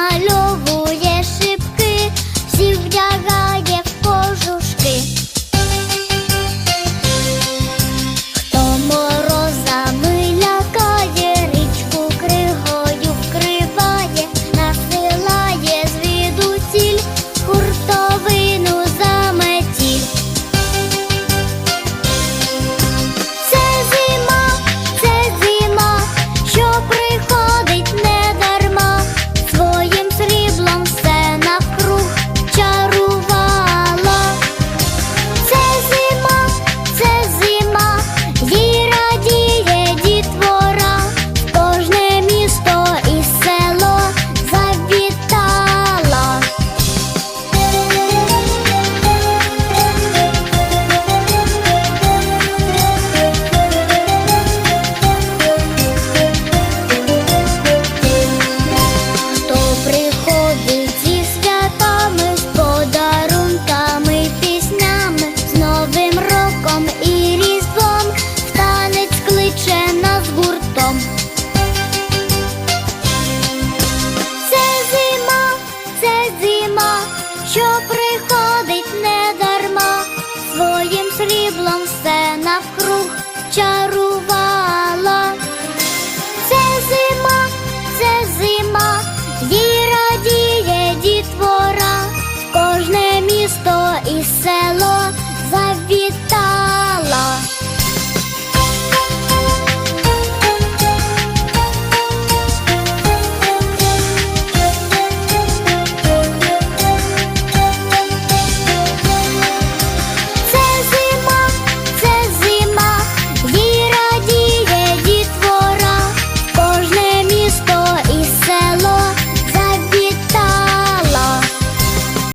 Малює шибки, всі вдягає. Your